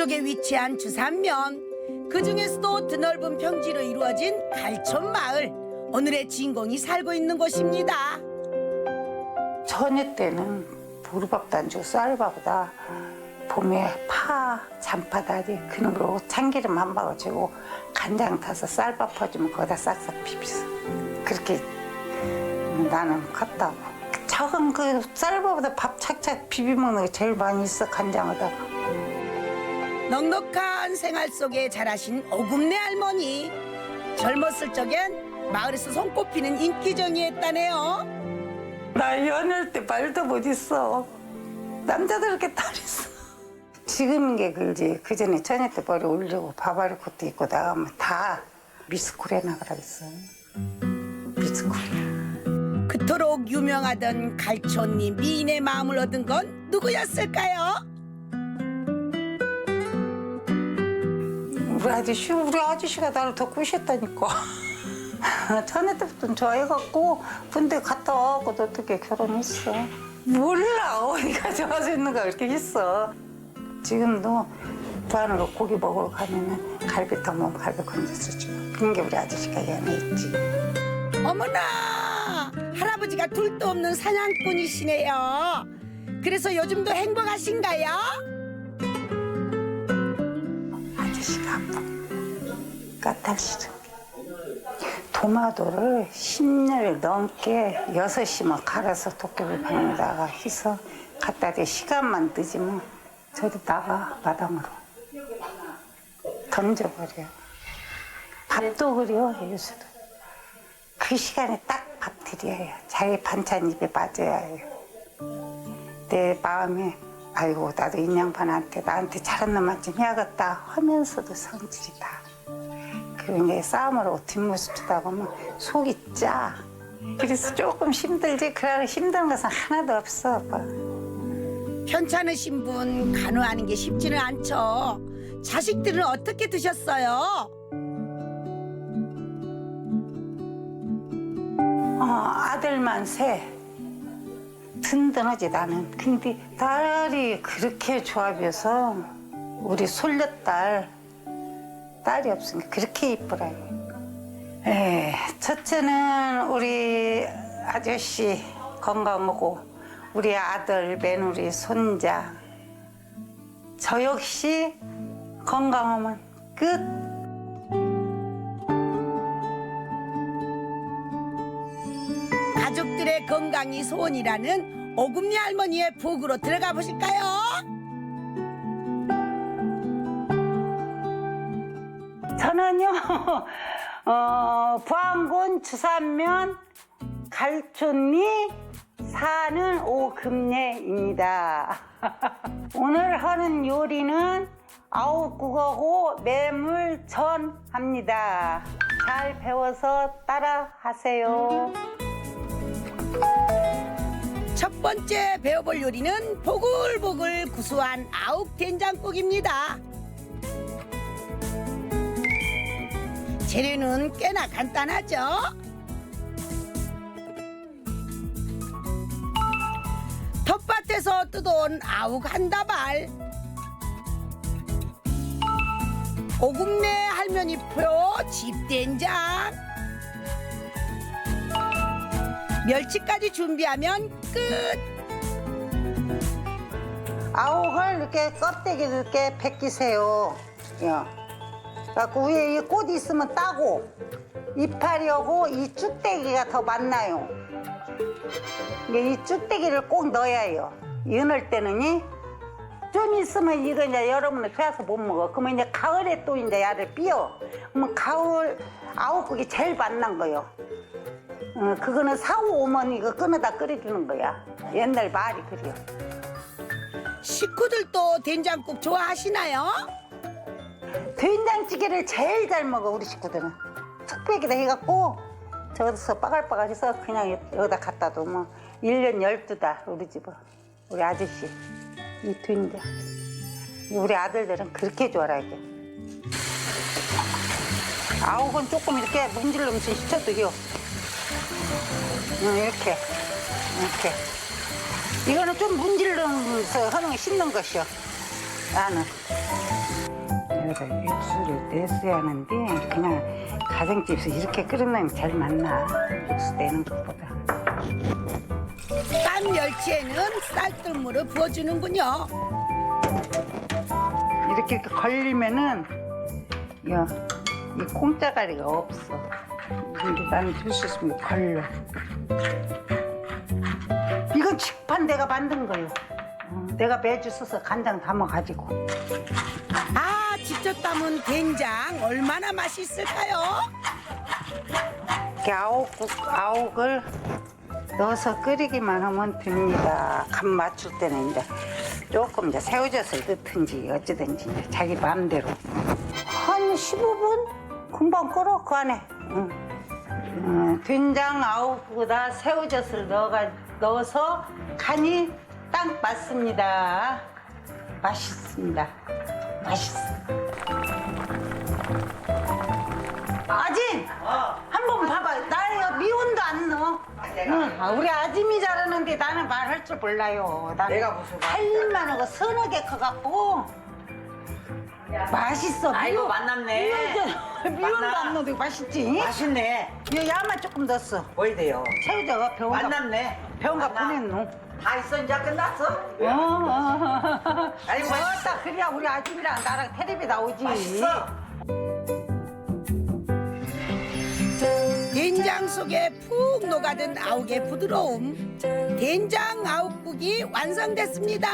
동쪽에 위치한 주산면 그 중에서도 드넓은 평지로 이루어진 갈촌 마을. 오늘의 주인공이 살고 있는 곳입니다. 처녀 때는 보루밥도 안 주고 쌀밥보다 봄에 파, 잔파다리 거 참기름 한 바가 주고 간장 타서 쌀밥 퍼주면 거기다 싹싹 비비서. 그렇게 나는 컸다고. 적은 그 쌀밥보다 밥 착착 비비 먹는 게 제일 많이 있어 간장에다가 넉넉한 생활 속에 자라신 오금내 할머니. 젊었을 적엔 마을에서 손꼽히는 인기쟁이였다네요. 나 연애할 때 말도 못 있어. 남자들 이렇게 딸 있어. 지금인 게 그지 그 전에 처녀 때 머리 올리고 바바리 코트 입고 나가면 다 미스코리아 나가라 그랬어. 미스코리아. 그토록 유명하던 갈촌님 미인의 마음을 얻은 건 누구였을까요? 우리 아저씨 우리 아저씨가 나를 더 꼬셨다니까. 처녀 때부터 좋아해갖고 군대 갔다 와갖고 어떻게 결혼했어? 몰라. 어디가 좋아서 있는가 그렇게 했어. 지금도 부안으로 고기 먹으러 가면은 갈비탕 먹으면 갈비 건져서 줘. 그런 게 우리 아저씨가 연애했지. 어머나! 할아버지가 둘도 없는 사냥꾼이시네요. 그래서 요즘도 행복하신가요? 아파 까탈시름 도마도를 10년 넘게 6시만 갈아서 도깨비 방에다가 해서 갖다 대 시간만 늦으면 저리 나가 마당으로. 던져버려 밥도 그려 요새도. 그 시간에 딱 밥 드려야 자기 반찬 입에 맞아야 해요. 내 마음에 아이고 나도 인양반한테 나한테 잘한 놈만 좀 해야겠다 하면서도 성질이다. 그게 싸움으로 뒷모습 주다 보면 속이 짜. 그래서 조금 힘들지. 그래 힘든 것은 하나도 없어. 아빠. 편찮으신 분 간호하는 게 쉽지는 않죠. 자식들은 어떻게 드셨어요? 어, 아들만 세. 든든하지 나는. 근데 딸이 그렇게 조합이어서 우리 솔렸딸 딸이 없으니까 그렇게 이쁘라요. 에 첫째는 우리 아저씨 건강하고 우리 아들 며느리 손자 저 역시 건강하면 끝. 건강이 소원이라는 오금니 할머니의 부엌으로 들어가 보실까요? 저는요, 어, 부안군 주산면 갈촌리 사는 오금례입니다. 오늘 하는 요리는 아욱국하고 매물전 합니다. 잘 배워서 따라 하세요. 첫 번째 배워볼 요리는 보글보글 구수한 아욱 된장국입니다. 재료는 꽤나 간단하죠. 텃밭에서 뜯어온 아욱 한 다발, 오국내 할머니 표 집된장, 멸치까지 준비하면 끝. 아욱을 이렇게 껍데기를 이렇게 벗기세요. 야. 그래갖고 위에 이 꽃이 있으면 따고 이파리하고 이 쭉대기가 더. 이게 이 쭉대기를 꼭 넣어야 해요. 연을 때는 이, 좀 있으면 이거 이제 여러분은 빼서 못 먹어. 그러면 이제 가을에 또 이제 야를 삐어. 그러면 가을 아욱국이 제일 맛난 거요. 어, 그거는 사오 오면 이거 끈에다 끓여주는 거야. 옛날 말이 그래요. 식구들도 된장국 좋아하시나요? 된장찌개를 제일 잘 먹어 우리 식구들은 툭배기다 해갖고 저기서 빠갈빠갈해서 그냥 여기다 갖다 두면 일년 열두 달 우리 집은 우리 아저씨 이 된장 우리 아들들은 그렇게 좋아라 이게 아욱은 조금 이렇게 문질러면서 시쳐도요 응, 이렇게 이렇게 이거는 좀 문질러서 하는 거 씹는 것이요. 나는. 여기다 육수를 내서야 하는데 그냥 가정집에서 이렇게 끓여놓으면 잘 맞나 육수 내는 것보다. 깐 멸치에는 쌀뜨물을 부어주는군요. 이렇게 걸리면은 야, 이 콩짜가리가 없어. 근데 나는 줄수 있으면 걸려. 이건 직판 내가 만든 거예요. 어, 내가 매주 써서 간장 담아가지고. 아, 직접 담은 된장 얼마나 맛있을까요? 이렇게 아욱국, 아욱을 넣어서 끓이기만 하면 됩니다. 간 맞출 때는 이제 조금 이제 새우젓을 넣든지 어찌든지 이제 자기 마음대로. 한 15분? 금방 끓어, 그 안에. 응. 음, 된장 아욱보다 새우젓을 넣어가, 넣어서 간이 딱 맞습니다. 맛있습니다. 맛있어. 아진! 한번 봐봐. 나 미운도 안 넣어. 응. 아, 우리 아짐이 잘하는데 나는 말할 줄 몰라요. 나는 내가 무슨 말이야. 할 일만 하고 서너 개 커갖고 맛있어. 아이고, 미운- 만났네. 미운도, 미운도 만나. 안 넣어도 맛있지? 맛있네. 이 야만 조금 넣었어. 뭐이 돼요? 새우젓가 병원 가 만났네. 병원 가 만나. 보냈노. 다 있어 이제 끝났어? 어, 어. 맛있어. 좋다. 그래야 우리 아줌이랑 나랑 텔레비 나오지. 맛있어. 된장 속에 푹 녹아든 아욱의 부드러움. 된장 아욱국이 완성됐습니다.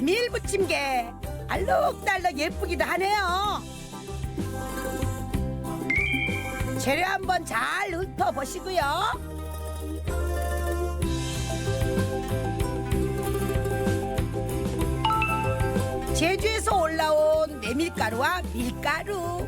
메밀 부침개. 알록달록 예쁘기도 하네요. 재료 한번 잘 훑어보시고요. 제주에서 올라온 메밀가루와 밀가루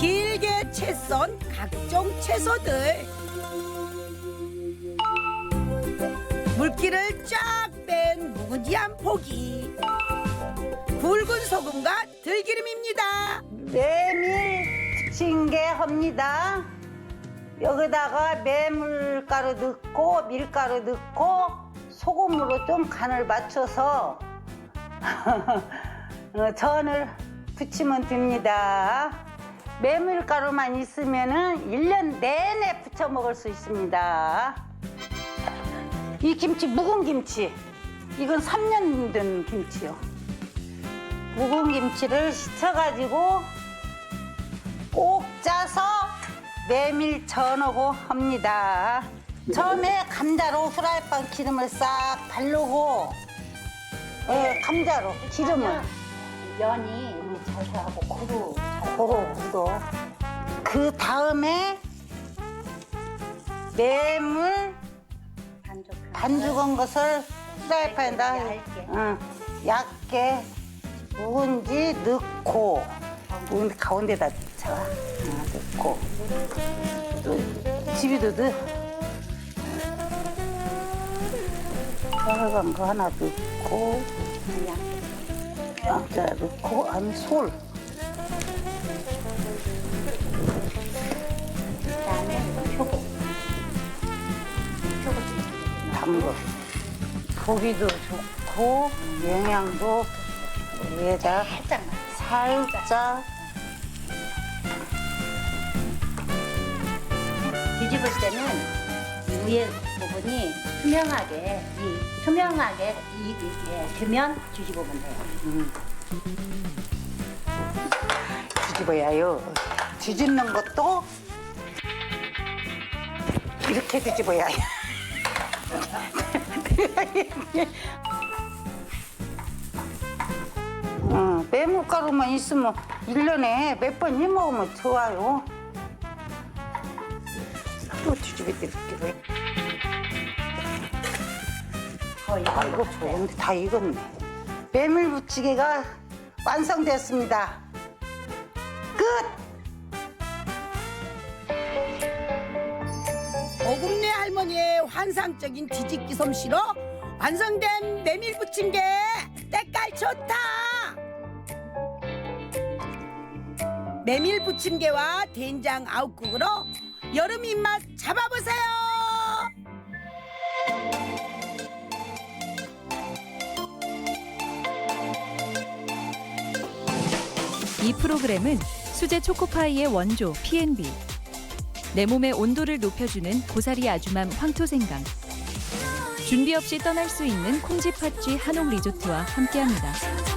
길게 채 썬 각종 채소들 물기를 쫙 뺀 무지한 포기 굵은 소금과 들기름입니다 메밀 부침개 합니다. 여기다가 메밀가루 넣고 밀가루 넣고 소금으로 좀 간을 맞춰서 어, 전을 부치면 됩니다. 메밀가루만 있으면은 1년 내내 부쳐 먹을 수 있습니다. 이 김치 묵은 김치. 이건 3년 된 김치요. 묵은 김치를 씻어가지고 꼭 짜서 메밀 전하고 합니다. 처음에 감자로 후라이팬 기름을 싹 바르고 예, 감자로 기름을 면이 잘 하고 고루 잘 고루 묻어. 그 다음에 메물 반죽한 반죽한 것을 후라이팬에다. 얇게. 응, 얇게 묵은지 넣고 묵은지 가운데다 넣자 어, 넣고. 또 집이도 넣어 빨간 거 하나 넣고 양자 넣고 아니 솔 담궈 보기도 좋고 영양도 위에다 살짝 뒤집을 때는 이 위에 부분이 투명하게 이 투명하게 이 이게 되면 뒤집으면 돼요. 뒤집어야 해요. 뒤집는 것도 이렇게 뒤집어야 해요. 어, 메밀가루만 있으면 일년에 몇 번 해먹으면 좋아요. 또 뒤집어 드릴게요. 아, 이거 좋은데 다 익었네. 메밀 부치개가 완성되었습니다. 끝! 오금내 할머니의 환상적인 뒤집기 솜씨로 완성된 메밀 부침개 때깔 좋다 메밀 부침개와 된장 아욱국으로 여름 입맛 잡아보세요. 이 프로그램은 수제 초코파이의 원조 P&B, 내 몸의 온도를 높여주는 고사리 아주맘 황토생강, 준비 없이 떠날 수 있는 콩쥐 팥쥐 한옥 리조트와 함께합니다.